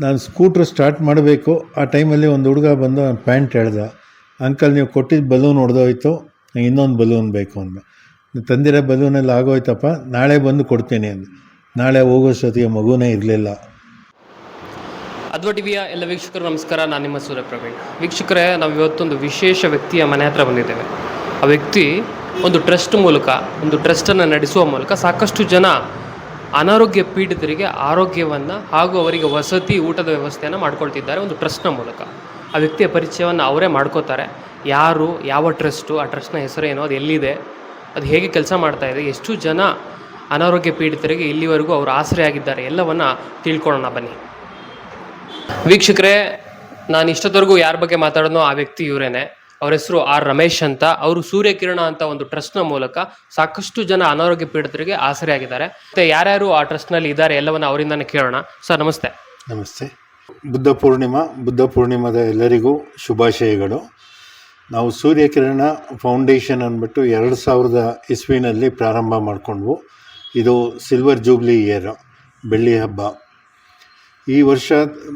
ನಾನು scooter start ಮಾಡಬೇಕು. ಆ ಟೈಮಲ್ಲಿ ಒಂದು ಹುಡುಗ ಬಂದು ನಾನು ಪ್ಯಾಂಟ್ ಹೇಳ್ದ ಅಂಕಲ್, ನೀವು ಕೊಟ್ಟಿದ್ದ ಬಲೂನ್ ಹೊಡೆದೋಯ್ತು ಇನ್ನೊಂದು ಬಲೂನ್ ಬೇಕು ಅಂದ. ನೀವು ತಂದಿರೋ ಬಲೂನೆಲ್ಲ ಆಗೋಯ್ತಪ್ಪ. ನಾಳೆ ಬಂದು ಕೊಡ್ತೀನಿ ಅಂದ. ನಾಳೆ ಹೋಗೋಷ್ಟೊತ್ತಿಗೆ ಮಗುನೇ ಇರಲಿಲ್ಲ. ಅದ್ವಾ ಟಿವಿಯ ಎಲ್ಲ ವೀಕ್ಷಕರು, ನಮಸ್ಕಾರ. ನಾನು ನಿಮ್ಮ ಸೂರ್ಯ ಪ್ರವೀಣ್. ವೀಕ್ಷಕರೇ, ನಾವು ಇವತ್ತೊಂದು ವಿಶೇಷ ವ್ಯಕ್ತಿಯ ಮನೆ ಹತ್ರ ಬಂದಿದ್ದೇವೆ. ಆ ವ್ಯಕ್ತಿ ಒಂದು ಟ್ರಸ್ಟ್ ಮೂಲಕ, ಒಂದು ಟ್ರಸ್ಟನ್ನು ನಡೆಸುವ ಮೂಲಕ ಸಾಕಷ್ಟು ಜನ ಅನಾರೋಗ್ಯ ಪೀಡಿತರಿಗೆ ಆರೋಗ್ಯವನ್ನು ಹಾಗೂ ಅವರಿಗೆ ವಸತಿ ಊಟದ ವ್ಯವಸ್ಥೆಯನ್ನು ಮಾಡ್ಕೊಳ್ತಿದ್ದಾರೆ ಒಂದು ಟ್ರಸ್ಟ್ನ ಮೂಲಕ. ಆ ವ್ಯಕ್ತಿಯ ಪರಿಚಯವನ್ನು ಅವರೇ ಮಾಡ್ಕೋತಾರೆ. ಯಾರು, ಯಾವ ಟ್ರಸ್ಟು, ಆ ಟ್ರಸ್ಟ್ನ ಹೆಸರು ಏನೋ, ಅದು ಎಲ್ಲಿದೆ, ಅದು ಹೇಗೆ ಕೆಲಸ ಮಾಡ್ತಾ ಇದೆ, ಎಷ್ಟು ಜನ ಅನಾರೋಗ್ಯ ಪೀಡಿತರಿಗೆ ಇಲ್ಲಿವರೆಗೂ ಅವರು ಆಸರೆ ಆಗಿದ್ದಾರೆ, ಎಲ್ಲವನ್ನು ತಿಳ್ಕೊಳ್ಳೋಣ ಬನ್ನಿ. ವೀಕ್ಷಕರೇ ನಾನು ಇಷ್ಟೊತ್ತವರೆಗೂ ಯಾರ ಬಗ್ಗೆ ಮಾತಾಡೋನೋ ಆ ವ್ಯಕ್ತಿ ಇವರೇನೆ. ಅವ್ರ ಹೆಸರು ಆರ್ ರಮೇಶ್ ಅಂತ. ಅವರು ಸೂರ್ಯಕಿರಣ ಅಂತ ಒಂದು ಟ್ರಸ್ಟ್ನ ಮೂಲಕ ಸಾಕಷ್ಟು ಜನ ಅನಾರೋಗ್ಯ ಪೀಡಿತರಿಗೆ ಆಸರೆ ಆಗಿದ್ದಾರೆ. ಮತ್ತೆ ಯಾರ್ಯಾರು ಆ ಟ್ರಸ್ಟ್ನಲ್ಲಿ ಇದ್ದಾರೆ ಎಲ್ಲವನ್ನ ಅವರಿಂದ ಕೇಳೋಣ. ಸರ್, ನಮಸ್ತೆ. ನಮಸ್ತೆ. ಬುದ್ಧ ಪೂರ್ಣಿಮಾ, ಬುದ್ಧ ಪೂರ್ಣಿಮಾದ ಎಲ್ಲರಿಗೂ ಶುಭಾಶಯಗಳು. ನಾವು ಸೂರ್ಯಕಿರಣ ಫೌಂಡೇಶನ್ ಅಂದ್ಬಿಟ್ಟು ಎರಡು ಸಾವಿರದ ಇಸ್ವಿನಲ್ಲಿ ಪ್ರಾರಂಭ ಮಾಡಿಕೊಂಡ್ವು. ಇದು ಸಿಲ್ವರ್ ಜೂಬ್ಲಿ ಇಯರ್ ಬೆಳ್ಳಿ ಹಬ್ಬ. ಈ ವರ್ಷ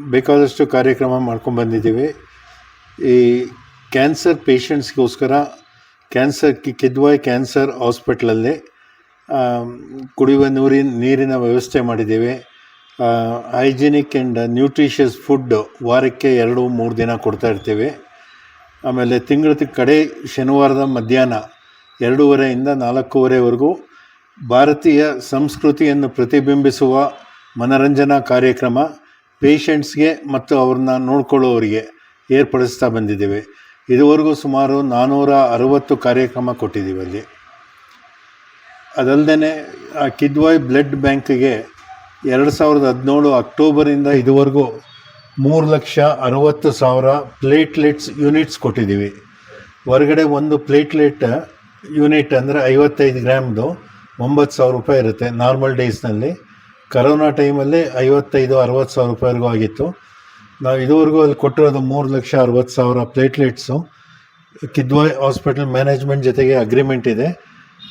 ಬೇಕಾದಷ್ಟು ಕಾರ್ಯಕ್ರಮ ಮಾಡ್ಕೊಂಡು ಈ ಕ್ಯಾನ್ಸರ್ ಪೇಷಂಟ್ಸ್ಗೋಸ್ಕರ ಕ್ಯಾನ್ಸರ್ ಕಿ, ಕಿದ್ವಾಯ್ ಕ್ಯಾನ್ಸರ್ ಹಾಸ್ಪಿಟ್ಲಲ್ಲಿ ಕುಡಿಯುವ ನೀರಿನ ನೀರಿನ ವ್ಯವಸ್ಥೆ ಮಾಡಿದ್ದೇವೆ. ಹೈಜಿನಿಕ್ ಆ್ಯಂಡ್ ನ್ಯೂಟ್ರಿಷಿಯಸ್ ಫುಡ್ ವಾರಕ್ಕೆ ಎರಡು, ಮೂರು ದಿನ ಕೊಡ್ತಾ ಇರ್ತೇವೆ. ಆಮೇಲೆ ತಿಂಗಳ ಕಡೆ ಶನಿವಾರದ ಮಧ್ಯಾಹ್ನ ಎರಡೂವರೆಯಿಂದ ನಾಲ್ಕೂವರೆವರೆಗೂ ಭಾರತೀಯ ಸಂಸ್ಕೃತಿಯನ್ನು ಪ್ರತಿಬಿಂಬಿಸುವ ಮನರಂಜನಾ ಕಾರ್ಯಕ್ರಮ ಪೇಷಂಟ್ಸ್ಗೆ ಮತ್ತು ಅವ್ರನ್ನ ನೋಡ್ಕೊಳ್ಳೋರಿಗೆ ಏರ್ಪಡಿಸ್ತಾ ಬಂದಿದ್ದೀವಿ. ಇದುವರೆಗೂ ಸುಮಾರು ನಾನ್ನೂರ ಅರವತ್ತು ಕಾರ್ಯಕ್ರಮ ಕೊಟ್ಟಿದ್ದೀವಿ ಅಲ್ಲಿ. ಅದಲ್ಲದೆ ಆ ಕಿದ್ವಾಯ್ ಬ್ಲಡ್ ಬ್ಯಾಂಕ್ಗೆ ಎರಡು ಸಾವಿರದ ಹದಿನೇಳು ಅಕ್ಟೋಬರಿಂದ ಇದುವರೆಗೂ ಮೂರು ಲಕ್ಷ ಅರವತ್ತು ಸಾವಿರ ಪ್ಲೇಟ್ಲೆಟ್ಸ್ ಯೂನಿಟ್ಸ್ ಕೊಟ್ಟಿದ್ದೀವಿ. ಹೊರಗಡೆ ಒಂದು ಪ್ಲೇಟ್ಲೆಟ್ ಯೂನಿಟ್ ಅಂದರೆ ಐವತ್ತೈದು ಗ್ರಾಮ್ದು ಒಂಬತ್ತು ಸಾವಿರ ರೂಪಾಯಿ ಇರುತ್ತೆ ನಾರ್ಮಲ್ ಡೇಸ್ನಲ್ಲಿ. ಕರೋನಾ ಟೈಮಲ್ಲಿ ಐವತ್ತೈದು, ಅರವತ್ತು ಸಾವಿರ ರೂಪಾಯಿವರೆಗೂ ಆಗಿತ್ತು. ನಾವು ಇದುವರೆಗೂ ಅಲ್ಲಿ ಕೊಟ್ಟಿರೋದು ಮೂರು ಲಕ್ಷ ಅರವತ್ತು ಸಾವಿರ ಪ್ಲೇಟ್ಲೆಟ್ಸು. ಕಿದ್ವಾಯ್ ಹಾಸ್ಪಿಟಲ್ ಮ್ಯಾನೇಜ್ಮೆಂಟ್ ಜೊತೆಗೆ ಅಗ್ರಿಮೆಂಟ್ ಇದೆ.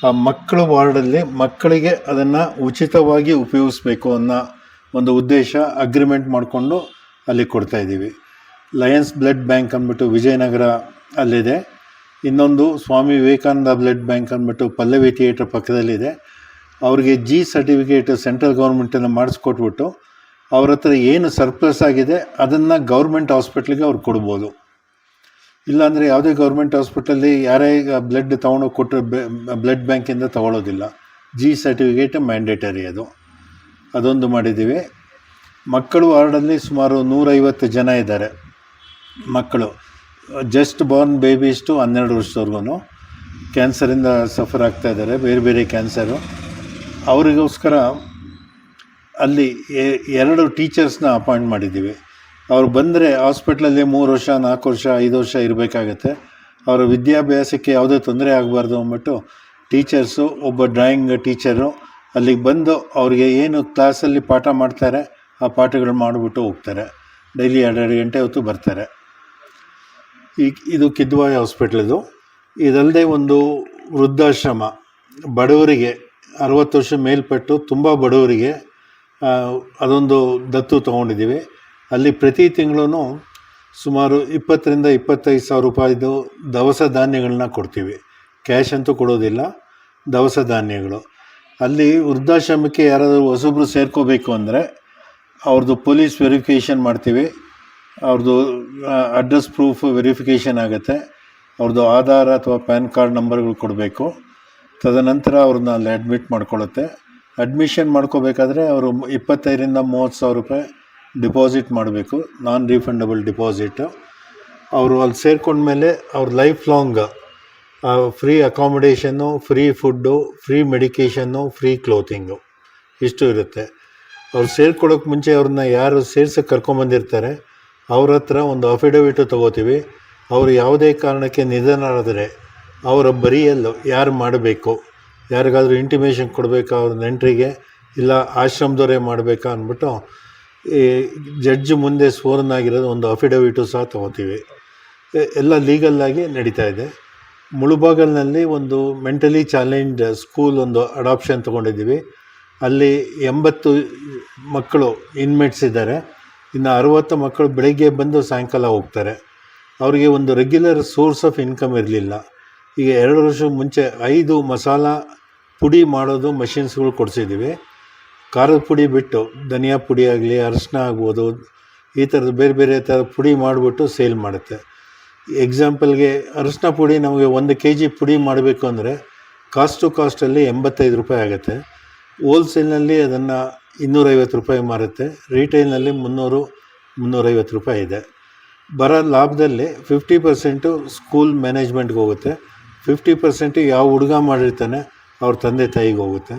ಆ ಮಕ್ಕಳ ವಾರ್ಡಲ್ಲಿ ಮಕ್ಕಳಿಗೆ ಅದನ್ನು ಉಚಿತವಾಗಿ ಉಪಯೋಗಿಸ್ಬೇಕು ಅನ್ನೋ ಒಂದು ಉದ್ದೇಶ ಅಗ್ರಿಮೆಂಟ್ ಮಾಡಿಕೊಂಡು ಅಲ್ಲಿ ಕೊಡ್ತಾ ಇದ್ದೀವಿ. ಲಯನ್ಸ್ ಬ್ಲಡ್ ಬ್ಯಾಂಕ್ ಅಂದ್ಬಿಟ್ಟು ವಿಜಯನಗರ ಅಲ್ಲಿದೆ. ಇನ್ನೊಂದು ಸ್ವಾಮಿ ವಿವೇಕಾನಂದ ಬ್ಲಡ್ ಬ್ಯಾಂಕ್ ಅಂದ್ಬಿಟ್ಟು ಪಲ್ಲವಿ ಥಿಯೇಟ್ರ್ ಪಕ್ಕದಲ್ಲಿದೆ. ಅವ್ರಿಗೆ ಜಿ ಸರ್ಟಿಫಿಕೇಟ್ ಸೆಂಟ್ರಲ್ ಗೌರ್ಮೆಂಟನ್ನು ಮಾಡಿಸ್ಕೊಟ್ಬಿಟ್ಟು ಅವ್ರ ಹತ್ರ ಏನು ಸರ್ಪ್ಲಸ್ ಆಗಿದೆ, ಅದನ್ನು ಗೌರ್ಮೆಂಟ್ ಹಾಸ್ಪಿಟ್ಲಿಗೆ ಅವ್ರು ಕೊಡ್ಬೋದು. ಇಲ್ಲಾಂದರೆ ಯಾವುದೇ ಗೌರ್ಮೆಂಟ್ ಹಾಸ್ಪಿಟಲ್ಲಿ ಯಾರೇ ಈಗ ಬ್ಲಡ್ ತೊಗೊಂಡೋಗಿ ಕೊಟ್ಟರೆ ಬ್ಲಡ್ ಬ್ಯಾಂಕಿಂದ ತೊಗೊಳ್ಳೋದಿಲ್ಲ ಜಿ ಸರ್ಟಿಫಿಕೇಟ್ ಮ್ಯಾಂಡೇಟರಿ ಅದು. ಅದೊಂದು ಮಾಡಿದ್ದೀವಿ. ಮಕ್ಕಳು ವಾರ್ಡಲ್ಲಿ ಸುಮಾರು ನೂರೈವತ್ತು ಜನ ಇದ್ದಾರೆ. ಮಕ್ಕಳು. ಜಸ್ಟ್ ಬಾರ್ನ್ ಬೇಬೀಸ್ಟು ಹನ್ನೆರಡು ವರ್ಷದವ್ರಿಗೂ ಕ್ಯಾನ್ಸರಿಂದ ಸಫರ್ ಆಗ್ತಾ ಇದ್ದಾರೆ. ಬೇರೆ ಬೇರೆ ಕ್ಯಾನ್ಸರು ಅವರಿಗೋಸ್ಕರ ಅಲ್ಲಿ ಎರಡು ಟೀಚರ್ಸ್ನ ಅಪಾಯಿಂಟ್ ಮಾಡಿದ್ದೀವಿ. ಅವ್ರು ಬಂದರೆ ಹಾಸ್ಪಿಟ್ಲಲ್ಲಿ ಮೂರು ವರ್ಷ, ನಾಲ್ಕು ವರ್ಷ, ಐದು ವರ್ಷ ಇರಬೇಕಾಗತ್ತೆ. ಅವರ ವಿದ್ಯಾಭ್ಯಾಸಕ್ಕೆ ಯಾವುದೇ ತೊಂದರೆ ಆಗಬಾರ್ದು ಅಂದ್ಬಿಟ್ಟು ಟೀಚರ್ಸು, ಒಬ್ಬ ಡ್ರಾಯಿಂಗ್ ಟೀಚರು ಅಲ್ಲಿಗೆ ಬಂದು ಅವ್ರಿಗೆ ಏನು ಕ್ಲಾಸಲ್ಲಿ ಪಾಠ ಮಾಡ್ತಾರೆ, ಆ ಪಾಠಗಳು ಮಾಡಿಬಿಟ್ಟು ಹೋಗ್ತಾರೆ. ಡೈಲಿ ಎರಡೆರಡು ಗಂಟೆ ಹೊತ್ತು ಬರ್ತಾರೆ. ಈ, ಇದು ಕಿದ್ವಾಯಿ ಹಾಸ್ಪಿಟ್ಲದು. ಇದಲ್ಲದೆ ಒಂದು ವೃದ್ಧಾಶ್ರಮ. ಬಡವರಿಗೆ ಅರವತ್ತು ವರ್ಷ ಮೇಲ್ಪಟ್ಟು ತುಂಬ ಬಡವರಿಗೆ ಅದೊಂದು ದತ್ತು ತೊಗೊಂಡಿದ್ದೀವಿ. ಅಲ್ಲಿ ಪ್ರತಿ ತಿಂಗಳೂ ಸುಮಾರು ಇಪ್ಪತ್ತರಿಂದ ಇಪ್ಪತ್ತೈದು ಸಾವಿರ ರೂಪಾಯಿದು ದವಸ ಧಾನ್ಯಗಳನ್ನ ಕೊಡ್ತೀವಿ. ಕ್ಯಾಶ್ ಅಂತೂ ಕೊಡೋದಿಲ್ಲ, ದವಸ ಧಾನ್ಯಗಳು. ಅಲ್ಲಿ ವೃದ್ಧಾಶ್ರಮಕ್ಕೆ ಯಾರಾದರೂ ಹೊಸಬ್ರು ಸೇರ್ಕೋಬೇಕು ಅಂದರೆ ಅವ್ರದ್ದು ಪೊಲೀಸ್ ವೆರಿಫಿಕೇಷನ್ ಮಾಡ್ತೀವಿ. ಅವ್ರದ್ದು ಅಡ್ರೆಸ್ ಪ್ರೂಫ್ ವೆರಿಫಿಕೇಷನ್ ಆಗುತ್ತೆ. ಅವ್ರದ್ದು ಆಧಾರ್ ಅಥವಾ ಪ್ಯಾನ್ ಕಾರ್ಡ್ ನಂಬರ್ಗಳು ಕೊಡಬೇಕು. ತದನಂತರ ಅವ್ರನ್ನ ಅಲ್ಲಿ ಅಡ್ಮಿಟ್ ಮಾಡ್ಕೊಳ್ಳುತ್ತೆ. ಅಡ್ಮಿಷನ್ ಮಾಡ್ಕೋಬೇಕಾದ್ರೆ ಅವರು ಇಪ್ಪತ್ತೈದರಿಂದ ಮೂವತ್ತು ಸಾವಿರ ರೂಪಾಯಿ ಡಿಪಾಸಿಟ್ ಮಾಡಬೇಕು ನಾನ್ ರೀಫಂಡಬಲ್ ಡಿಪಾಸಿಟು ಅವರು ಅಲ್ಲಿ ಸೇರ್ಕೊಂಡ್ಮೇಲೆ ಅವ್ರ life long free ಅಕಾಮಿಡೇಷನ್ನು free food free medication free clothing ಇಷ್ಟು ಇರುತ್ತೆ. ಅವ್ರು ಸೇರ್ಕೊಳ್ಳೋಕೆ ಮುಂಚೆ ಅವ್ರನ್ನ ಯಾರು ಸೇರ್ಸಕ್ಕೆ ಕರ್ಕೊಂಬಂದಿರ್ತಾರೆ ಅವ್ರ ಹತ್ರ ಒಂದು ಅಫಿಡವಿಟು ತೊಗೋತೀವಿ. ಅವರು ಯಾವುದೇ ಕಾರಣಕ್ಕೆ ನಿಧನರಾದರೆ ಅವರ ಬರಿಯಲ್ಲು ಯಾರು ಮಾಡಬೇಕು? ಯಾರಿಗಾದ್ರೂ ಇಂಟಿಮೇಷನ್ ಕೊಡಬೇಕಾ ಅವ್ರ ನೆಂಟರಿಗೆ? ಇಲ್ಲ ಆಶ್ರಮದವರೇ ಮಾಡಬೇಕಾ ಅಂದ್ಬಿಟ್ಟು ಈ ಜಡ್ಜ್ ಮುಂದೆ ಸ್ಫೋರ್ನ್ ಆಗಿರೋದು ಒಂದು ಅಫಿಡವಿಟು ಸಹ ತೊಗೋತೀವಿ. ಎಲ್ಲ ಲೀಗಲ್ಲಾಗಿ ನಡೀತಾ ಇದೆ. ಮುಳುಬಾಗಲ್ನಲ್ಲಿ ಒಂದು ಮೆಂಟಲಿ ಚಾಲೆಂಜ್ ಸ್ಕೂಲ್ ಒಂದು ಅಡಾಪ್ಷನ್ ತೊಗೊಂಡಿದ್ದೀವಿ. ಅಲ್ಲಿ ಎಂಬತ್ತು ಮಕ್ಕಳು ಇನ್ಮೇಟ್ಸ್ ಇದ್ದಾರೆ. ಇನ್ನು ಅರುವತ್ತು ಮಕ್ಕಳು ಬೆಳಗ್ಗೆ ಬಂದು ಸಾಯಂಕಾಲ ಹೋಗ್ತಾರೆ. ಅವರಿಗೆ ಒಂದು ರೆಗ್ಯುಲರ್ ಸೋರ್ಸ್ ಆಫ್ ಇನ್ಕಮ್ ಇರಲಿಲ್ಲ. ಈಗ ಎರಡು ವರ್ಷ ಮುಂಚೆ ಐದು ಮಸಾಲ ಪುಡಿ ಮಾಡೋದು ಮಷಿನ್ಸ್ಗಳು ಕೊಡಿಸಿದ್ದೀವಿ ಖಾರದ ಪುಡಿ ಬಿಟ್ಟು ಧನಿಯಾ ಪುಡಿ ಆಗಲಿ, ಅರಶಿನ ಆಗ್ಬೋದು, ಈ ಥರದ ಬೇರೆ ಬೇರೆ ಥರ ಪುಡಿ ಮಾಡಿಬಿಟ್ಟು ಸೇಲ್ ಮಾಡುತ್ತೆ. ಎಕ್ಸಾಂಪಲ್ಗೆ ಅರಶಿನ ಪುಡಿ ನಮಗೆ ಒಂದು ಕೆ ಜಿ ಪುಡಿ ಮಾಡಬೇಕು ಅಂದರೆ ಕಾಸ್ಟ್ ಟು ಕಾಸ್ಟಲ್ಲಿ ಎಂಬತ್ತೈದು ರೂಪಾಯಿ ಆಗುತ್ತೆ. ಹೋಲ್ಸೇಲ್ನಲ್ಲಿ ಅದನ್ನು ಇನ್ನೂರೈವತ್ತು ರೂಪಾಯಿ ಮಾರುತ್ತೆ. ರಿಟೇಲ್ನಲ್ಲಿ ಮುನ್ನೂರು, ಮುನ್ನೂರೈವತ್ತು ರೂಪಾಯಿ ಇದೆ. ಬರೋ ಲಾಭದಲ್ಲಿ ಫಿಫ್ಟಿ ಪರ್ಸೆಂಟು ಸ್ಕೂಲ್ ಮ್ಯಾನೇಜ್ಮೆಂಟ್ಗೆ ಹೋಗುತ್ತೆ. ಫಿಫ್ಟಿ ಪರ್ಸೆಂಟ್ ಯಾವ ಹುಡುಗ ಮಾಡಿರ್ತಾನೆ ಅವ್ರ ತಂದೆ ತಾಯಿಗೆ ಹೋಗುತ್ತೆ.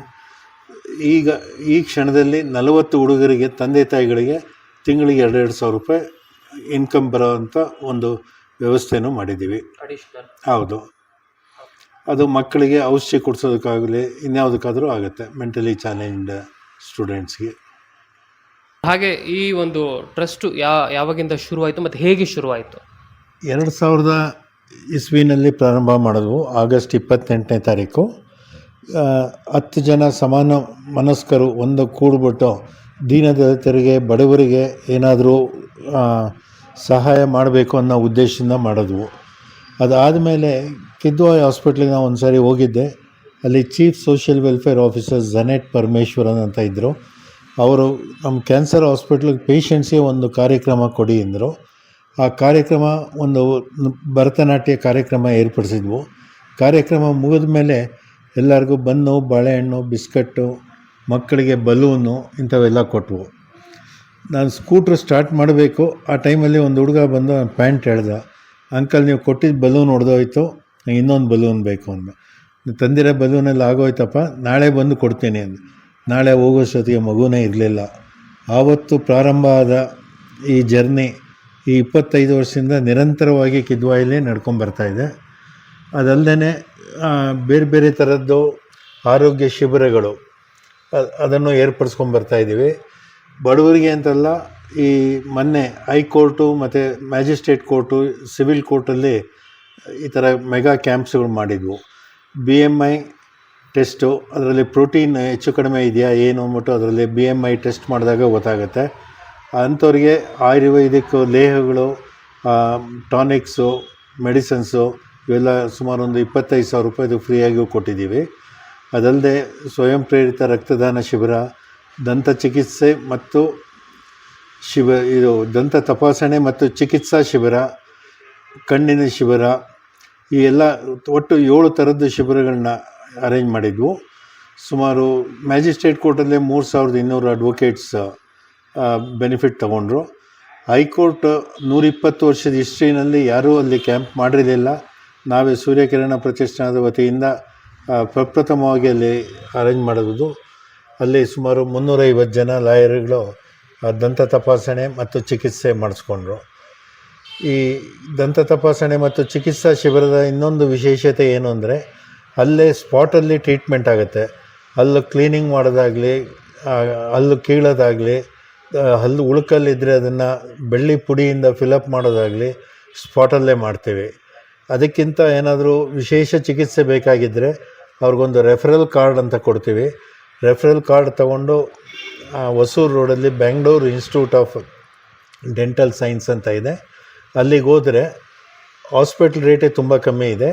ಈಗ ಈ ಕ್ಷಣದಲ್ಲಿ ನಲವತ್ತು ಹುಡುಗರಿಗೆ ತಂದೆ ತಾಯಿಗಳಿಗೆ ತಿಂಗಳಿಗೆ ಎರಡೆರಡು ಸಾವಿರ ರೂಪಾಯಿ ಇನ್ಕಮ್ ಬರೋವಂಥ ಒಂದು ವ್ಯವಸ್ಥೆಯನ್ನು ಮಾಡಿದ್ದೀವಿ. ಹೌದು. ಅದು ಮಕ್ಕಳಿಗೆ ಔಷಧಿ ಕೊಡಿಸೋದಕ್ಕಾಗಲಿ ಇನ್ಯಾವುದಕ್ಕಾದರೂ ಆಗುತ್ತೆ ಮೆಂಟಲಿ ಚಾಲೆಂಜ್ಡ್ ಸ್ಟೂಡೆಂಟ್ಸ್ಗೆ ಹಾಗೆ ಈ ಒಂದು ಟ್ರಸ್ಟು ಯಾ ಯಾವಾಗಿಂದ ಶುರುವಾಯಿತು ಮತ್ತು ಹೇಗೆ ಶುರುವಾಯಿತು? ಎರಡು ಸಾವಿರದ ಇಸ್ವಿನಲ್ಲಿ ಪ್ರಾರಂಭ ಮಾಡಿದ್ವು, ಆಗಸ್ಟ್ ಇಪ್ಪತ್ತೆಂಟನೇ ತಾರೀಕು. ಹತ್ತು ಜನ ಸಮಾನ ಮನಸ್ಕರು, ಒಂದು ಕೂಡ್ಬಿಟ್ಟು ದೀನದಲಿತರಿಗೆ ಬಡವರಿಗೆ ಏನಾದರೂ ಸಹಾಯ ಮಾಡಬೇಕು ಅನ್ನೋ ಉದ್ದೇಶದಿಂದ ಮಾಡಿದ್ವು. ಅದಾದಮೇಲೆ ಕಿದ್ವಾಯ್ ಹಾಸ್ಪಿಟ್ಲಿಗೆ ನಾವು ಒಂದು ಸಾರಿ ಹೋಗಿದ್ದೆ. ಅಲ್ಲಿ chief social welfare officer Janet Parameshwaran ಅಂತ ಇದ್ದರು ಅವರು ನಮ್ಮ ಕ್ಯಾನ್ಸರ್ ಹಾಸ್ಪಿಟ್ಲಿಗೆ ಪೇಷಂಟ್ಸ್ಗೆ ಒಂದು ಕಾರ್ಯಕ್ರಮ ಕೊಡಿ ಅಂದರು. ಆ ಕಾರ್ಯಕ್ರಮ ಒಂದು ಭರತನಾಟ್ಯ ಕಾರ್ಯಕ್ರಮ ಏರ್ಪಡಿಸಿದ್ವು. ಕಾರ್ಯಕ್ರಮ ಮುಗಿದ ಮೇಲೆ ಎಲ್ಲರಿಗೂ ಬನ್ನು, ಬಾಳೆಹಣ್ಣು, ಬಿಸ್ಕಟ್ಟು, ಮಕ್ಕಳಿಗೆ ಬಲೂನು ಇಂಥವೆಲ್ಲ ಕೊಟ್ಟವು ನಾನು ಸ್ಕೂಟ್ರ್ ಸ್ಟಾರ್ಟ್ ಮಾಡಬೇಕು. ಆ ಟೈಮಲ್ಲಿ ಒಂದು ಹುಡುಗ ಬಂದು ನನ್ನ ಪ್ಯಾಂಟ್ ಹೇಳ್ದ, ಅಂಕಲ್, ನೀವು ಕೊಟ್ಟಿದ್ದ ಬಲೂನ್ ಹೊಡೆದೋಯ್ತು ಇನ್ನೊಂದು ಬಲೂನ್ ಬೇಕು ಅಂದ ತಂದಿರೋ ಬಲೂನೆಲ್ಲ ಆಗೋಯ್ತಪ್ಪ, ನಾಳೆ ಬಂದು ಕೊಡ್ತೀನಿ ಅಂದ ನಾಳೆ ಹೋಗೋಷ್ಟೊತ್ತಿಗೆ ಮಗುನೇ ಇರಲಿಲ್ಲ. ಆವತ್ತು ಪ್ರಾರಂಭ ಆದ ಈ ಜರ್ನಿ ಈ ಇಪ್ಪತ್ತೈದು ವರ್ಷದಿಂದ ನಿರಂತರವಾಗಿ ಕಿದ್ವಾಯಿಲೇ ನಡ್ಕೊಂಬರ್ತಾ ಇದೆ. ಅದಲ್ಲದೆ ಬೇರೆ ಬೇರೆ ಥರದ್ದು ಆರೋಗ್ಯ ಶಿಬಿರಗಳು ಅದನ್ನು ಏರ್ಪಡಿಸ್ಕೊಂಬರ್ತಾ ಇದ್ದೀವಿ. ಬಡವರಿಗೆ ಅಂತಲ್ಲ, ಈ ಮೊನ್ನೆ ಹೈಕೋರ್ಟು ಮತ್ತು ಮ್ಯಾಜಿಸ್ಟ್ರೇಟ್ ಕೋರ್ಟು, ಸಿವಿಲ್ ಕೋರ್ಟಲ್ಲಿ ಈ ಥರ ಮೆಗಾ ಕ್ಯಾಂಪ್ಸ್ಗಳು ಮಾಡಿದ್ವು. ಬಿ ಎಂ ಐ ಟೆಸ್ಟು, ಅದರಲ್ಲಿ ಪ್ರೋಟೀನ್ ಹೆಚ್ಚು ಕಡಿಮೆ ಇದೆಯಾ, ಏನು ಅಂದ್ಬಿಟ್ಟು ಅದರಲ್ಲಿ ಬಿ ಎಂ ಐ ಟೆಸ್ಟ್ ಮಾಡಿದಾಗ ಗೊತ್ತಾಗುತ್ತೆ. ಅಂಥವ್ರಿಗೆ ಆಯುರ್ವೇದಿಕ್ ಲೇಹಗಳು ಟಾನಿಕ್ಸು, ಮೆಡಿಸನ್ಸು ಇವೆಲ್ಲ ಸುಮಾರು ಒಂದು ಇಪ್ಪತ್ತೈದು ಸಾವಿರ ರೂಪಾಯಿದು ಫ್ರೀಯಾಗಿಯೂ ಕೊಟ್ಟಿದ್ದೀವಿ. ಅದಲ್ಲದೆ ಸ್ವಯಂ ಪ್ರೇರಿತ ರಕ್ತದಾನ ಶಿಬಿರ, ದಂತ ಚಿಕಿತ್ಸೆ ಮತ್ತು ಶಿಬ ಇದು ದಂತ ತಪಾಸಣೆ ಮತ್ತು ಚಿಕಿತ್ಸಾ ಶಿಬಿರ, ಕಣ್ಣಿನ ಶಿಬಿರ, ಈ ಎಲ್ಲ ಒಟ್ಟು ಏಳು ಥರದ್ದು ಶಿಬಿರಗಳನ್ನ ಅರೇಂಜ್ ಮಾಡಿದ್ವು. ಸುಮಾರು ಮ್ಯಾಜಿಸ್ಟ್ರೇಟ್ ಕೋರ್ಟಲ್ಲೇ ಮೂರು ಸಾವಿರದ ಇನ್ನೂರು ಅಡ್ವೊಕೇಟ್ಸ್ ಬೆನಿಫಿಟ್ ತಗೊಂಡ್ರು. ಹೈಕೋರ್ಟ್ ನೂರಿಪ್ಪತ್ತು ವರ್ಷದ ಹಿಸ್ಟ್ರಿನಲ್ಲಿ ಯಾರೂ ಅಲ್ಲಿ ಕ್ಯಾಂಪ್ ಮಾಡಿರಲಿಲ್ಲ. ನಾವೇ ಸೂರ್ಯಕಿರಣ ಪ್ರತಿಷ್ಠಾನದ ವತಿಯಿಂದ ಪ್ರಪ್ರಥಮವಾಗಿ ಅಲ್ಲಿ ಅರೇಂಜ್ ಮಾಡೋದು ಅಲ್ಲಿ ಸುಮಾರು ಮುನ್ನೂರೈವತ್ತು ಜನ ಲಾಯರ್ಗಳು ದಂತ ತಪಾಸಣೆ ಮತ್ತು ಚಿಕಿತ್ಸೆ ಮಾಡಿಸ್ಕೊಂಡ್ರು. ಈ ದಂತ ತಪಾಸಣೆ ಮತ್ತು ಚಿಕಿತ್ಸಾ ಶಿಬಿರದ ಇನ್ನೊಂದು ವಿಶೇಷತೆ ಏನು ಅಂದರೆ, ಅಲ್ಲೇ ಸ್ಪಾಟಲ್ಲಿ ಟ್ರೀಟ್ಮೆಂಟ್ ಆಗುತ್ತೆ. ಅಲ್ಲೂ ಕ್ಲೀನಿಂಗ್ ಮಾಡೋದಾಗಲಿ ಅಲ್ಲೂ ಕೀಳೋದಾಗಲಿ ಹಲ್ಲು ಉಳುಕಲ್ಲಿದ್ದರೆ ಅದನ್ನು ಬೆಳ್ಳಿ ಪುಡಿಯಿಂದ ಫಿಲಪ್ ಮಾಡೋದಾಗಲಿ ಸ್ಪಾಟಲ್ಲೇ ಮಾಡ್ತೀವಿ. ಅದಕ್ಕಿಂತ ಏನಾದರೂ ವಿಶೇಷ ಚಿಕಿತ್ಸೆ ಬೇಕಾಗಿದ್ದರೆ ಅವ್ರಿಗೊಂದು ರೆಫರಲ್ ಕಾರ್ಡ್ ಅಂತ ಕೊಡ್ತೀವಿ. ರೆಫರಲ್ ಕಾರ್ಡ್ ತಗೊಂಡು ಹೊಸೂರು ರೋಡಲ್ಲಿ Bengaluru institute of dental science ಅಂತ ಇದೆ. ಅಲ್ಲಿಗೆ ಹೋದರೆ ಹಾಸ್ಪಿಟ್ಲ್ ರೇಟೇ ತುಂಬ ಕಮ್ಮಿ ಇದೆ.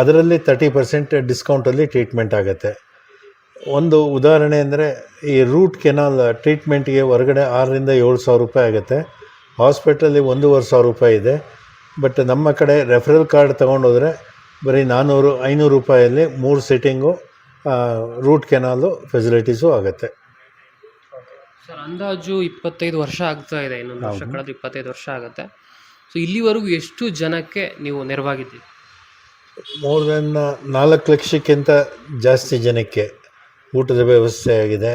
ಅದರಲ್ಲಿ ತರ್ಟಿ ಪರ್ಸೆಂಟ್ ಡಿಸ್ಕೌಂಟಲ್ಲಿ ಟ್ರೀಟ್ಮೆಂಟ್ ಆಗುತ್ತೆ. ಒಂದು ಉದಾಹರಣೆ ಅಂದರೆ ಈ ರೂಟ್ ಕೆನಾಲ್ ಟ್ರೀಟ್ಮೆಂಟ್ಗೆ ಹೊರಗಡೆ ಆರರಿಂದ ಏಳು ಸಾವಿರ ರೂಪಾಯಿ ಆಗುತ್ತೆ. ಹಾಸ್ಪಿಟ್ಲಲ್ಲಿ ಒಂದೂವರೆ ಸಾವಿರ ರೂಪಾಯಿ ಇದೆ. ಬಟ್ ನಮ್ಮ ಕಡೆ ರೆಫರಲ್ ಕಾರ್ಡ್ ತೊಗೊಂಡೋದ್ರೆ ಬರೀ ನಾನ್ನೂರು ಐನೂರು ರೂಪಾಯಲ್ಲಿ ಮೂರು ಸಿಟ್ಟಿಂಗು ರೂಟ್ ಕೆನಾಲು ಫೆಸಿಲಿಟೀಸು ಆಗುತ್ತೆ. ಸರ್ ಅಂದಾಜು ಇಪ್ಪತ್ತೈದು ವರ್ಷ ಆಗ್ತಾ ಇದೆ. ಇನ್ನೊಂದು ವರ್ಷ. ಕಳೆದು ಇಪ್ಪತ್ತೈದು ವರ್ಷ ಆಗುತ್ತೆ. ಸೊ ಇಲ್ಲಿವರೆಗೂ ಎಷ್ಟು ಜನಕ್ಕೆ ನೀವು ನೆರವಾಗಿದ್ದೀರಿ? ಮೋರ್ ದೆನ್ ನಾಲ್ಕು ಲಕ್ಷಕ್ಕಿಂತ ಜಾಸ್ತಿ ಜನಕ್ಕೆ. ಊಟದ ವ್ಯವಸ್ಥೆ ಆಗಿದೆ.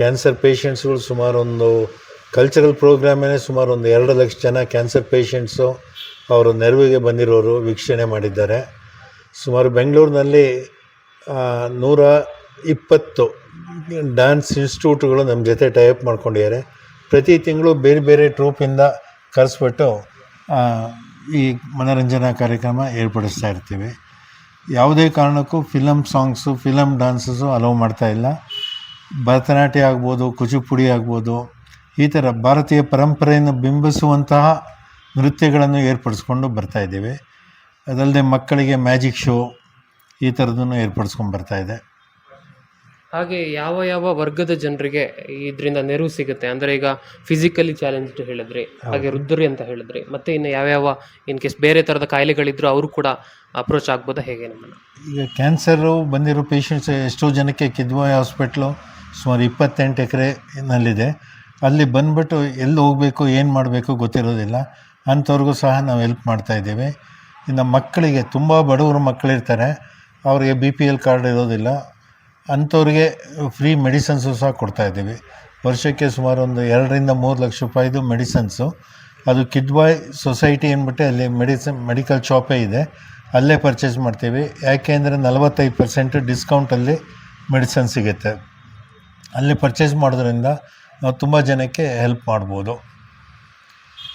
ಕ್ಯಾನ್ಸರ್ ಪೇಷಂಟ್ಸ್ಗಳು ಸುಮಾರು ಒಂದು ಕಲ್ಚರಲ್ ಪ್ರೋಗ್ರಾಮೇ ಸುಮಾರು ಒಂದು ಎರಡು ಲಕ್ಷ ಜನ ಕ್ಯಾನ್ಸರ್ ಪೇಷಂಟ್ಸು ಅವರು ನೆರವಿಗೆ ಬಂದಿರೋರು ವೀಕ್ಷಣೆ ಮಾಡಿದ್ದಾರೆ. ಸುಮಾರು ಬೆಂಗಳೂರಿನಲ್ಲಿ ನೂರ ಇಪ್ಪತ್ತು ಡ್ಯಾನ್ಸ್ ಇನ್ಸ್ಟಿಟ್ಯೂಟ್ಗಳು ನಮ್ಮ ಜೊತೆ ಟೈಪ್ ಮಾಡ್ಕೊಂಡಿದ್ದಾರೆ. ಪ್ರತಿ ತಿಂಗಳು ಬೇರೆ ಬೇರೆ ಟ್ರೂಪಿಂದ ಕರೆಸ್ಬಿಟ್ಟು ಈ ಮನೋರಂಜನಾ ಕಾರ್ಯಕ್ರಮ ಏರ್ಪಡಿಸ್ತಾ ಇರ್ತೀವಿ. ಯಾವುದೇ ಕಾರಣಕ್ಕೂ film songs film dances allow ಮಾಡ್ತಾ ಇಲ್ಲ. ಭರತನಾಟ್ಯ ಆಗ್ಬೋದು ಕುಚುಪುಡಿ ಆಗ್ಬೋದು ಈ ಥರ ಭಾರತೀಯ ಪರಂಪರೆಯನ್ನು ಬಿಂಬಿಸುವಂತಹ ನೃತ್ಯಗಳನ್ನು ಏರ್ಪಡಿಸ್ಕೊಂಡು ಬರ್ತಾ ಇದ್ದೀವಿ. ಅದಲ್ಲದೆ ಮಕ್ಕಳಿಗೆ ಮ್ಯಾಜಿಕ್ ಶೋ ಈ ಥರದನ್ನು ಏರ್ಪಡಿಸ್ಕೊಂಡು ಬರ್ತಾ ಇದೆ. ಹಾಗೆ ಯಾವ ಯಾವ ವರ್ಗದ ಜನರಿಗೆ ಇದರಿಂದ ನೆರವು ಸಿಗುತ್ತೆ? ಅಂದರೆ ಈಗ ಫಿಸಿಕಲಿ ಚಾಲೆಂಜ್ಡ್ ಹೇಳಿದ್ರಿ ಹಾಗೆ ವೃದ್ಧರಿ ಅಂತ ಹೇಳಿದ್ರಿ ಮತ್ತೆ ಇನ್ನು ಯಾವ್ಯಾವ ಇನ್ ಕೇಸ್ ಬೇರೆ ಥರದ ಕಾಯಿಲೆಗಳಿದ್ರು ಅವರು ಕೂಡ ಅಪ್ರೋಚ್ ಆಗ್ಬೋದಾ ಹೇಗೆ ನಿಮ್ಮನ್ನು? ಈಗ ಕ್ಯಾನ್ಸರು ಬಂದಿರೋ ಪೇಷಂಟ್ಸ್ ಎಷ್ಟೋ ಜನಕ್ಕೆ ಕಿದ್ವಾಯ್ ಹಾಸ್ಪಿಟ್ಲು ಸುಮಾರು ಇಪ್ಪತ್ತೆಂಟು ಎಕರೆನಲ್ಲಿದೆ. ಅಲ್ಲಿ ಬಂದ್ಬಿಟ್ಟು ಎಲ್ಲಿ ಹೋಗಬೇಕು, ಏನು ಮಾಡಬೇಕು ಗೊತ್ತಿರೋದಿಲ್ಲ. ಅಂಥವ್ರಿಗೂ ಸಹ ನಾವು ಹೆಲ್ಪ್ ಮಾಡ್ತಾಯಿದ್ದೀವಿ ಇನ್ನು ಮಕ್ಕಳಿಗೆ ತುಂಬ ಬಡವರು ಮಕ್ಕಳಿರ್ತಾರೆ. ಅವರಿಗೆ ಬಿ ಪಿ ಎಲ್ ಕಾರ್ಡ್ ಇರೋದಿಲ್ಲ. ಅಂಥವ್ರಿಗೆ ಫ್ರೀ ಮೆಡಿಸನ್ಸು ಸಹ ಕೊಡ್ತಾಯಿದ್ದೀವಿ ವರ್ಷಕ್ಕೆ ಸುಮಾರು ಒಂದು ಎರಡರಿಂದ ಮೂರು ಲಕ್ಷ ರೂಪಾಯಿದು ಮೆಡಿಸನ್ಸು ಅದು ಕಿಡ್ಬಾಯ್ ಸೊಸೈಟಿ ಅಂದ್ಬಿಟ್ಟು ಅಲ್ಲಿ ಮೆಡಿಸನ್ ಮೆಡಿಕಲ್ ಶಾಪೇ ಇದೆ. ಅಲ್ಲೇ ಪರ್ಚೇಸ್ ಮಾಡ್ತೀವಿ. ಯಾಕೆ ಅಂದರೆ ನಲವತ್ತೈದು ಪರ್ಸೆಂಟ್ ಡಿಸ್ಕೌಂಟಲ್ಲಿ ಮೆಡಿಸನ್ ಸಿಗುತ್ತೆ. ಅಲ್ಲಿ ಪರ್ಚೇಸ್ ಮಾಡೋದ್ರಿಂದ ನಾವು ತುಂಬ ಜನಕ್ಕೆ ಹೆಲ್ಪ್ ಮಾಡ್ಬೋದು.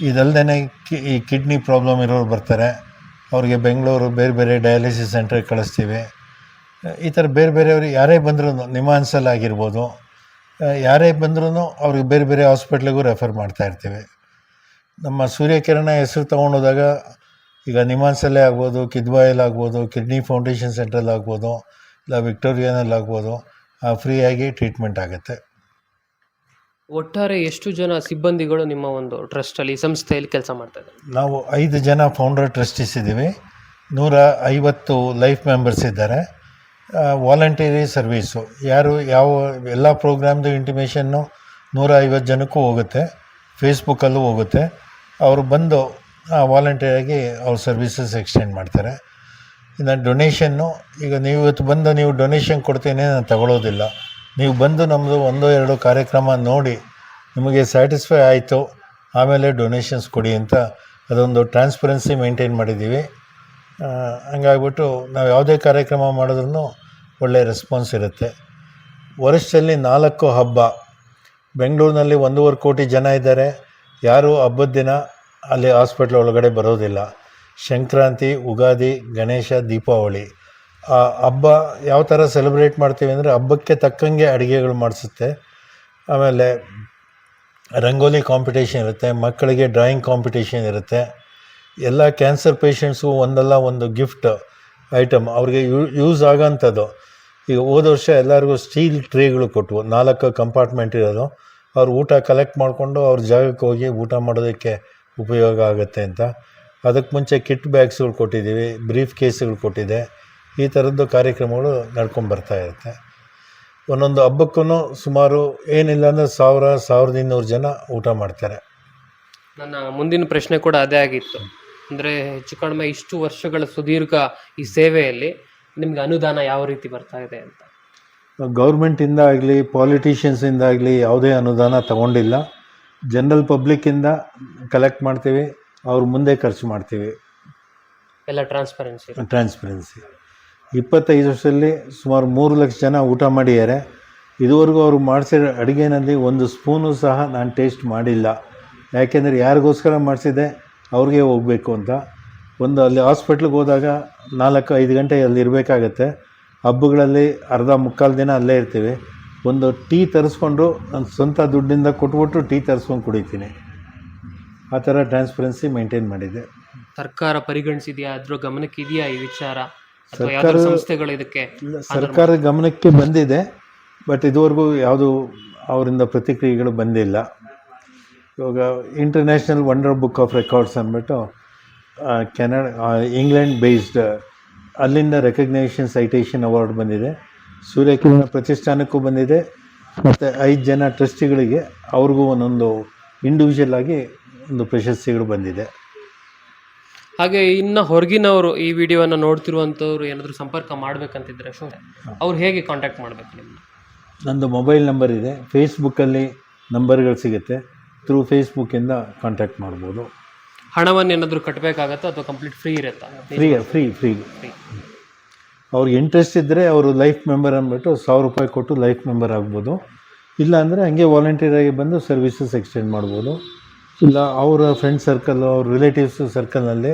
ಇದಲ್ಲದೆ ಕಿ, ಈ ಕಿಡ್ನಿ ಪ್ರಾಬ್ಲಮ್ ಇರೋರು ಬರ್ತಾರೆ. ಅವ್ರಿಗೆ ಬೆಂಗಳೂರು ಬೇರೆ ಬೇರೆ ಡಯಾಲಿಸಿಸ್ ಸೆಂಟ್ರಿಗೆ ಕಳಿಸ್ತೀವಿ. ಈ ಥರ ಬೇರೆ ಬೇರೆಯವರು ಯಾರೇ ಬಂದರೂ ನಿಮಾನ್ಸಲ್ ಆಗಿರ್ಬೋದು. ಯಾರೇ ಬಂದ್ರೂ ಅವ್ರಿಗೆ ಬೇರೆ ಬೇರೆ ಹಾಸ್ಪಿಟ್ಲಿಗೂ ರೆಫರ್ ಮಾಡ್ತಾಯಿರ್ತೀವಿ ನಮ್ಮ ಸೂರ್ಯಕಿರಣ ಹೆಸರು ತೊಗೊಂಡೋದಾಗ ಈಗ ನಿಮಾನ್ಸಲ್ಲೇ ಆಗ್ಬೋದು ಕಿದ್ವಾಯಲ್ಲಿ ಆಗ್ಬೋದು ಕಿಡ್ನಿ ಫೌಂಡೇಶನ್ ಸೆಂಟ್ರಲ್ಲಿ ಆಗ್ಬೋದು ಇಲ್ಲ ವಿಕ್ಟೋರಿಯಾನಲ್ಲಿ ಆಗ್ಬೋದು ಫ್ರೀಯಾಗಿ ಟ್ರೀಟ್ಮೆಂಟ್ ಆಗುತ್ತೆ. ಒಟ್ಟಾರೆ ಎಷ್ಟು ಜನ ಸಿಬ್ಬಂದಿಗಳು ನಿಮ್ಮ ಒಂದು ಟ್ರಸ್ಟಲ್ಲಿ ಸಂಸ್ಥೆಯಲ್ಲಿ ಕೆಲಸ ಮಾಡ್ತಾ ಇದ್ದಾರೆ? ನಾವು ಐದು ಜನ ಫೌಂಡರ್ ಟ್ರಸ್ಟೀಸ್ ಇದ್ದೀವಿ. ನೂರ ಐವತ್ತು ಲೈಫ್ ಮೆಂಬರ್ಸ್ ಇದ್ದಾರೆ. Voluntary service. ಯಾರು ಯಾವ ಎಲ್ಲ ಪ್ರೋಗ್ರಾಮ್ದು ಇಂಟಿಮೇಷನ್ನು ನೂರ ಐವತ್ತು ಜನಕ್ಕೂ ಹೋಗುತ್ತೆ. ಫೇಸ್ಬುಕ್ಕಲ್ಲೂ ಹೋಗುತ್ತೆ. ಅವರು ಬಂದು ವಾಲಂಟಿಯರಾಗಿ ಅವ್ರ ಸರ್ವೀಸಸ್ ಎಕ್ಸ್ಟೆಂಡ್ ಮಾಡ್ತಾರೆ. ಇನ್ನು ಡೊನೇಷನ್ನು ಈಗ ನೀವು ಇವತ್ತು ಬಂದು ನೀವು ಡೊನೇಷನ್ ಕೊಡ್ತೇನೆ, ನಾನು ತಗೊಳ್ಳೋದಿಲ್ಲ ನೀವು ಬಂದು ನಮ್ಮದು ಒಂದೋ ಎರಡು ಕಾರ್ಯಕ್ರಮ ನೋಡಿ, ನಿಮಗೆ ಸ್ಯಾಟಿಸ್ಫೈ ಆಯಿತು, ಆಮೇಲೆ ಡೊನೇಷನ್ಸ್ ಕೊಡಿ ಅಂತ ಅದೊಂದು ಟ್ರಾನ್ಸ್ಪರೆನ್ಸಿ ಮೇಂಟೈನ್ ಮಾಡಿದ್ದೀವಿ. ಹಂಗಾಗ್ಬಿಟ್ಟು ನಾವು ಯಾವುದೇ ಕಾರ್ಯಕ್ರಮ ಮಾಡಿದ್ರೂ ಒಳ್ಳೆಯ ರೆಸ್ಪಾನ್ಸ್ ಇರುತ್ತೆ. ವರ್ಷದಲ್ಲಿ ನಾಲ್ಕು ಹಬ್ಬ. ಬೆಂಗಳೂರಿನಲ್ಲಿ ಒಂದೂವರೆ ಕೋಟಿ ಜನ ಇದ್ದಾರೆ. ಯಾರೂ ಹಬ್ಬದ ದಿನ? ಅಲ್ಲಿ ಹಾಸ್ಪಿಟ್ಲ್ ಒಳಗಡೆ ಬರೋದಿಲ್ಲ. ಸಂಕ್ರಾಂತಿ, ಉಗಾದಿ, ಗಣೇಶ, ದೀಪಾವಳಿ. ಆ ಹಬ್ಬ ಯಾವ ಥರ ಸೆಲೆಬ್ರೇಟ್ ಮಾಡ್ತೀವಿ ಅಂದರೆ ಹಬ್ಬಕ್ಕೆ ತಕ್ಕಂಗೆ ಅಡುಗೆಗಳು ಮಾಡಿಸುತ್ತೆ. ಆಮೇಲೆ ರಂಗೋಲಿ ಕಾಂಪಿಟೇಷನ್ ಇರುತ್ತೆ, ಮಕ್ಕಳಿಗೆ ಡ್ರಾಯಿಂಗ್ ಕಾಂಪಿಟೇಷನ್ ಇರುತ್ತೆ. ಎಲ್ಲ ಕ್ಯಾನ್ಸರ್ ಪೇಷಂಟ್ಸ್ಗೂ ಒಂದಲ್ಲ ಒಂದು ಗಿಫ್ಟ್, ಐಟಮ್ ಅವ್ರಿಗೆ ಯೂ, ಯೂಸ್ ಆಗೋಂಥದ್ದು. ಈಗ ಹೋದ ವರ್ಷ ಎಲ್ಲರಿಗೂ ಸ್ಟೀಲ್ ಟ್ರೇಗಳು ಕೊಟ್ಟವು ನಾಲ್ಕು ಕಂಪಾರ್ಟ್ಮೆಂಟ್ ಇರೋದು. ಅವ್ರು ಊಟ ಕಲೆಕ್ಟ್ ಮಾಡಿಕೊಂಡು ಅವ್ರ ಜಾಗಕ್ಕೆ ಹೋಗಿ ಊಟ ಮಾಡೋದಕ್ಕೆ ಉಪಯೋಗ ಆಗುತ್ತೆ ಅಂತ. ಅದಕ್ಕೆ ಮುಂಚೆ ಕಿಟ್ ಬ್ಯಾಗ್ಸ್ಗಳು ಕೊಟ್ಟಿದ್ದೀವಿ ಬ್ರೀಫ್ ಕೇಸ್ಗಳು ಕೊಟ್ಟಿದೆ. ಈ ಥರದ್ದು ಕಾರ್ಯಕ್ರಮಗಳು ನಡ್ಕೊಂಡು ಬರ್ತಾ ಇರುತ್ತೆ. ಒಂದೊಂದು ಹಬ್ಬಕ್ಕೂ ಸುಮಾರು ಏನಿಲ್ಲ ಅಂದರೆ ಸಾವಿರ ಸಾವಿರದ ಇನ್ನೂರು ಜನ ಊಟ ಮಾಡ್ತಾರೆ. ನನ್ನ ಮುಂದಿನ ಪ್ರಶ್ನೆ ಕೂಡ ಅದೇ ಆಗಿತ್ತು. ಅಂದರೆ ಹೆಚ್ಚು ಕಡಿಮೆ ಇಷ್ಟು ವರ್ಷಗಳ ಸುದೀರ್ಘ ಈ ಸೇವೆಯಲ್ಲಿ ನಿಮಗೆ ಅನುದಾನ ಯಾವ ರೀತಿ ಬರ್ತಾ ಇದೆ ಅಂತ? ಗೌರ್ಮೆಂಟಿಂದ ಆಗಲಿ ಪಾಲಿಟಿಷಿಯನ್ಸಿಂದ ಆಗಲಿ ಯಾವುದೇ ಅನುದಾನ ತಗೊಂಡಿಲ್ಲ. ಜನರಲ್ ಪಬ್ಲಿಕ್ಕಿಂದ ಕಲೆಕ್ಟ್ ಮಾಡ್ತೀವಿ ಅವ್ರ ಮುಂದೆ ಖರ್ಚು ಮಾಡ್ತೀವಿ. ಎಲ್ಲ ಟ್ರಾನ್ಸ್ಪರೆನ್ಸಿ ಟ್ರಾನ್ಸ್ಪರೆನ್ಸಿ ಇಪ್ಪತ್ತೈದು ವರ್ಷದಲ್ಲಿ ಸುಮಾರು ಮೂರು ಲಕ್ಷ ಜನ ಊಟ ಮಾಡಿದ್ದಾರೆ. ಇದುವರೆಗೂ ಅವರು ಮಾಡಿಸಿರೋ ಅಡುಗೆನಲ್ಲಿ ಒಂದು ಸ್ಪೂನು ಸಹ ನಾನು ಟೇಸ್ಟ್ ಮಾಡಿಲ್ಲ. ಯಾಕೆಂದರೆ ಯಾರಿಗೋಸ್ಕರ ಮಾಡಿಸಿದೆ ಅವ್ರಿಗೆ ಹೋಗಬೇಕು ಅಂತ. ಒಂದು ಅಲ್ಲಿ ಹಾಸ್ಪಿಟ್ಲಿಗೆ ಹೋದಾಗ ನಾಲ್ಕು ಐದು ಗಂಟೆ ಅಲ್ಲಿ ಇರಬೇಕಾಗತ್ತೆ. ಹಬ್ಬಗಳಲ್ಲಿ ಅರ್ಧ ಮುಕ್ಕಾಲು ದಿನ ಅಲ್ಲೇ ಇರ್ತೀವಿ. ಒಂದು ಟೀ ತರಿಸ್ಕೊಂಡು ನನ್ನ ಸ್ವಂತ ದುಡ್ಡಿಂದ ಕೊಟ್ಬಿಟ್ಟು ಟೀ ತರಿಸ್ಕೊಂಡು ಕುಡಿತೀನಿ. ಆ ಥರ ಟ್ರಾನ್ಸ್ಪರೆನ್ಸಿ ಮೇಂಟೈನ್ ಮಾಡಿದೆ. ಸರ್ಕಾರ ಪರಿಗಣಿಸಿದೆಯಾ? ಅದ್ರ ಗಮನಕ್ಕೆ ಇದೆಯಾ ಈ ವಿಚಾರ? ಅಥವಾ ಯಾವ್ದಾದ್ರು ಸಂಸ್ಥೆಗಳು ಇದಕ್ಕೆ ಸರ್ಕಾರದ ಗಮನಕ್ಕೆ ಬಂದಿದೆ ಬಟ್ ಇದುವರೆಗೂ ಯಾವುದು ಅವರಿಂದ ಪ್ರತಿಕ್ರಿಯೆಗಳು ಬಂದಿಲ್ಲ. ಇವಾಗ international wonder book of records ಅಂದ್ಬಿಟ್ಟು ಕೆನಡ ಇಂಗ್ಲೆಂಡ್ ಬೇಸ್ಡ್ ಅಲ್ಲಿಂದ ರೆಕಗ್ನೇಷನ್ ಸೈಟೇಷನ್ ಅವಾರ್ಡ್ ಬಂದಿದೆ. ಸೂರ್ಯಕಿರಣ ಪ್ರತಿಷ್ಠಾನಕ್ಕೂ ಬಂದಿದೆ. ಮತ್ತು ಐದು ಜನ ಟ್ರಸ್ಟಿಗಳಿಗೆ ಅವ್ರಿಗೂ ಒಂದೊಂದು ಇಂಡಿವಿಜುವಲ್ ಆಗಿ ಒಂದು ಪ್ರಶಸ್ತಿಗಳು ಬಂದಿದೆ. ಹಾಗೆ ಇನ್ನು ಹೊರಗಿನವರು ಈ ವಿಡಿಯೋನ ನೋಡ್ತಿರುವಂಥವ್ರು ಏನಾದರೂ ಸಂಪರ್ಕ ಮಾಡಬೇಕಂತಿದ್ರೆ ಅವ್ರು ಹೇಗೆ ಕಾಂಟ್ಯಾಕ್ಟ್ ಮಾಡಬೇಕು ನಿಮ್ಮನ್ನ ನಂದು ಮೊಬೈಲ್ ನಂಬರ್ ಇದೆ. ಫೇಸ್ಬುಕ್ಕಲ್ಲಿ ನಂಬರ್ಗಳು ಸಿಗುತ್ತೆ. ಥ್ರೂ ಫೇಸ್ಬುಕ್ಕಿಂದ ಕಾಂಟ್ಯಾಕ್ಟ್ ಮಾಡ್ಬೋದು. ಹಣವನ್ನು ಏನಾದರೂ ಕಟ್ಟಬೇಕಾಗತ್ತಾ ಅಥವಾ ಕಂಪ್ಲೀಟ್ ಫ್ರೀ ಇರುತ್ತಾ? ಫ್ರೀ ಫ್ರೀ ಫ್ರೀ ಫ್ರೀ ಅವ್ರಿಗೆ ಇಂಟ್ರೆಸ್ಟ್ ಇದ್ದರೆ ಅವರು ಲೈಫ್ ಮೆಂಬರ್ ಅಂದ್ಬಿಟ್ಟು ಸಾವಿರ ರೂಪಾಯಿ ಕೊಟ್ಟು ಲೈಫ್ ಮೆಂಬರ್ ಆಗ್ಬೋದು. ಇಲ್ಲ ಅಂದರೆ ಹಂಗೆ ವಾಲಂಟಿಯರಾಗಿ ಬಂದು ಸರ್ವಿಸಸ್ ಎಕ್ಸ್ಟೆಂಡ್ ಮಾಡ್ಬೋದು. ಇಲ್ಲ, ಅವರ ಫ್ರೆಂಡ್ ಸರ್ಕಲ್ಲು ಅವ್ರ ರಿಲೇಟಿವ್ಸ್ ಸರ್ಕಲ್ನಲ್ಲಿ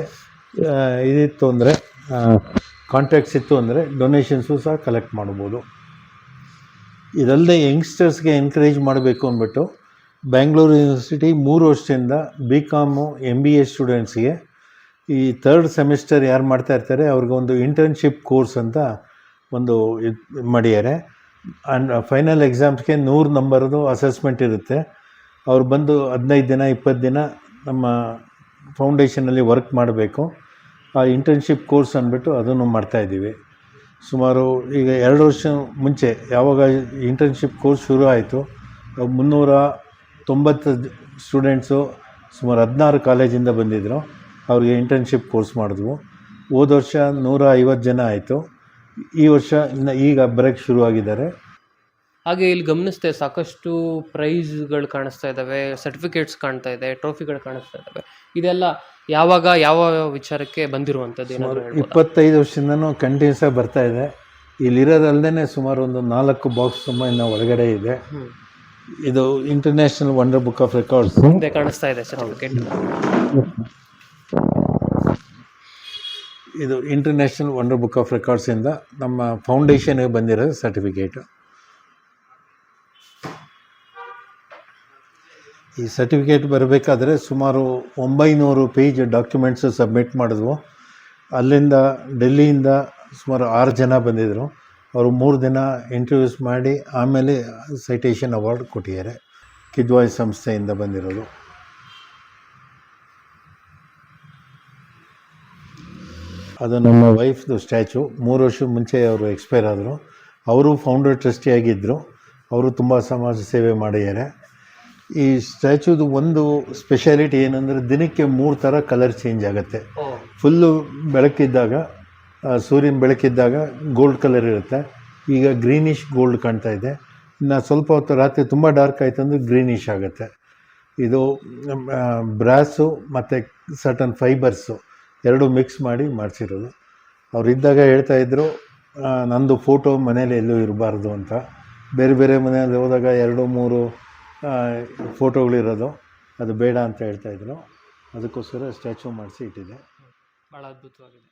ಇದಿತ್ತು ಅಂದರೆ ಕಾಂಟ್ಯಾಕ್ಟ್ಸ್ ಇತ್ತು ಅಂದರೆ ಡೊನೇಷನ್ಸು ಸಹ ಕಲೆಕ್ಟ್ ಮಾಡ್ಬೋದು. ಇದಲ್ಲದೆ ಯಂಗ್ಸ್ಟರ್ಸ್ಗೆ ಎನ್ಕರೇಜ್ ಮಾಡಬೇಕು ಅಂದ್ಬಿಟ್ಟು ಬ್ಯಾಂಗ್ಳೂರು ಯೂನಿವರ್ಸಿಟಿ ಮೂರು ವರ್ಷದಿಂದ B com M B A ಸ್ಟೂಡೆಂಟ್ಸ್ಗೆ ಈ ಥರ್ಡ್ ಸೆಮಿಸ್ಟರ್ ಯಾರು ಮಾಡ್ತಾ ಇರ್ತಾರೆ ಅವ್ರಿಗೊಂದು ಇಂಟರ್ನ್ಶಿಪ್ ಕೋರ್ಸ್ ಅಂತ ಒಂದು ಇದು ಮಾಡಿದ್ದಾರೆ. ಆ್ಯಂಡ್ ಫೈನಲ್ ಎಕ್ಸಾಮ್ಸ್ಗೆ ನೂರು ನಂಬರ್ದು ಅಸೆಸ್ಮೆಂಟ್ ಇರುತ್ತೆ. ಅವ್ರು ಬಂದು ಹದಿನೈದು ದಿನ ಇಪ್ಪತ್ತು ದಿನ ನಮ್ಮ ಫೌಂಡೇಶನಲ್ಲಿ ವರ್ಕ್ ಮಾಡಬೇಕು. ಆ ಇಂಟರ್ನ್ಶಿಪ್ ಕೋರ್ಸ್ ಅಂದ್ಬಿಟ್ಟು ಅದನ್ನು ಮಾಡ್ತಾಯಿದ್ದೀವಿ ಸುಮಾರು ಈಗ ಎರಡು ವರ್ಷ ಮುಂಚೆ ಯಾವಾಗ ಇಂಟರ್ನ್ಶಿಪ್ ಕೋರ್ಸ್ ಶುರು ಆಯಿತು, ಮುನ್ನೂರ ತೊಂಬತ್ತು ಸ್ಟೂಡೆಂಟ್ಸು ಸುಮಾರು ಹದಿನಾರು ಕಾಲೇಜಿಂದ ಬಂದಿದ್ದರು ಅವ್ರಿಗೆ ಇಂಟರ್ನ್ಶಿಪ್ ಕೋರ್ಸ್ ಮಾಡಿದ್ವು. ಹೋದ ವರ್ಷ ನೂರ ಐವತ್ತು ಜನ ಆಯಿತು. ಈ ವರ್ಷ ಇನ್ನು ಈಗ ಬರೋಕ್ಕೆ ಶುರುವಾಗಿದ್ದಾರೆ. ಹಾಗೆ ಇಲ್ಲಿ ಗಮನಿಸ್ತೆ ಸಾಕಷ್ಟು ಪ್ರೈಸ್ಗಳು ಕಾಣಿಸ್ತಾ ಇದ್ದಾವೆ ಸರ್ಟಿಫಿಕೇಟ್ಸ್ ಕಾಣ್ತಾ ಇದೆ ಟ್ರೋಫಿಗಳು ಕಾಣಿಸ್ತಾ ಇದ್ದಾವೆ ಇದೆಲ್ಲ ಯಾವಾಗ ಯಾವ ವಿಚಾರಕ್ಕೆ ಬಂದಿರುವಂಥದ್ದು ಏನಾದ್ರು ಹೇಳ್ಬೋದಾ? ಇಪ್ಪತ್ತೈದು ವರ್ಷದಿಂದನೂ ಕಂಟಿನ್ಯೂಸ್ ಆಗಿ ಬರ್ತಾ ಇದೆ. ಇಲ್ಲಿರೋದಲ್ಲದೇ ಸುಮಾರು ಒಂದು ನಾಲ್ಕು ಬಾಕ್ಸ್ ತುಂಬ ಇನ್ನು ಒಳಗಡೆ ಇದೆ. ಹ್ಮ್. ಇದು international wonder book of records ಮುಂದೆ ಕಾಣಿಸ್ತಾ ಇದೆ ಸರ್ಟಿಫಿಕೇಟ್ ಇದು ಇಂಟರ್ನ್ಯಾಷನಲ್ ವಂಡರ್ ಬುಕ್ ಆಫ್ ರೆಕಾರ್ಡ್ಸಿಂದ ನಮ್ಮ ಫೌಂಡೇಶನ್ಗೆ ಬಂದಿರೋ ಸರ್ಟಿಫಿಕೇಟು ಈ ಸರ್ಟಿಫಿಕೇಟ್ ಬರಬೇಕಾದ್ರೆ ಸುಮಾರು ಒಂಬೈನೂರು ಪೇಜ್ ಡಾಕ್ಯುಮೆಂಟ್ಸು ಸಬ್ಮಿಟ್ ಮಾಡಿದ್ವು. ಅಲ್ಲಿಂದ ಡೆಲ್ಲಿಯಿಂದ ಸುಮಾರು ಆರು ಜನ ಬಂದಿದ್ದರು ಅವರು ಮೂರು ದಿನ ಇಂಟರ್ವ್ಯೂಸ್ ಮಾಡಿ ಆಮೇಲೆ ಸೈಟೇಷನ್ ಅವಾರ್ಡ್ ಕೊಟ್ಟಿದ್ದಾರೆ. ಕಿದ್ವಾಯ್ ಸಂಸ್ಥೆಯಿಂದ ಬಂದಿರೋದು. ಅದು ನಮ್ಮ ವೈಫ್ದು ಸ್ಟ್ಯಾಚು. ಮೂರು ವರ್ಷ ಮುಂಚೆ ಅವರು ಎಕ್ಸ್ಪೈರ್ ಆದರು. ಅವರು ಫೌಂಡರ್ ಟ್ರಸ್ಟಿಯಾಗಿದ್ದರು ಅವರು ತುಂಬ ಸಮಾಜ ಸೇವೆ ಮಾಡಿದ್ದಾರೆ. ಈ ಸ್ಟ್ಯಾಚ್ಯೂದು ಒಂದು ಸ್ಪೆಷಾಲಿಟಿ ಏನಂದರೆ ದಿನಕ್ಕೆ ಮೂರು ಥರ ಕಲರ್ ಚೇಂಜ್ ಆಗುತ್ತೆ. ಫುಲ್ಲು ಬೆಳಕಿದ್ದಾಗ ಸೂರ್ಯನ ಬೆಳಕಿದ್ದಾಗ ಗೋಲ್ಡ್ ಕಲರ್ ಇರುತ್ತೆ. ಈಗ ಗ್ರೀನಿಶ್ ಗೋಲ್ಡ್ ಕಾಣ್ತಾ ಇದೆ. ಇನ್ನು ಸ್ವಲ್ಪ ಹೊತ್ತು ರಾತ್ರಿ ತುಂಬ ಡಾರ್ಕ್ ಆಯಿತು ಅಂದರೆ ಗ್ರೀನಿಶ್ ಆಗುತ್ತೆ. ಇದು ಬ್ರಾಸು ಮತ್ತು ಸರ್ಟನ್ ಫೈಬರ್ಸು. ಎರಡು ಮಿಕ್ಸ್ ಮಾಡಿ ಮಾಡಿಸಿರೋದು. ಅವರಿದ್ದಾಗ ಹೇಳ್ತಾ ಇದ್ದರು ನಂದು ಫೋಟೋ ಮನೇಲಿ ಎಲ್ಲೂ ಇರಬಾರ್ದು ಅಂತ. ಬೇರೆ ಬೇರೆ ಮನೆಯಲ್ಲಿ ಹೋದಾಗ ಎರಡು, ಮೂರು ಫೋಟೋಗಳಿರೋದು ಅದು ಬೇಡ ಅಂತ ಹೇಳ್ತಾಯಿದ್ರು ಅದಕ್ಕೋಸ್ಕರ ಸ್ಟ್ಯಾಚು ಮಾಡಿಸಿ ಇಟ್ಟಿದೆ ಬಹಳ ಅದ್ಭುತವಾಗಿದೆ.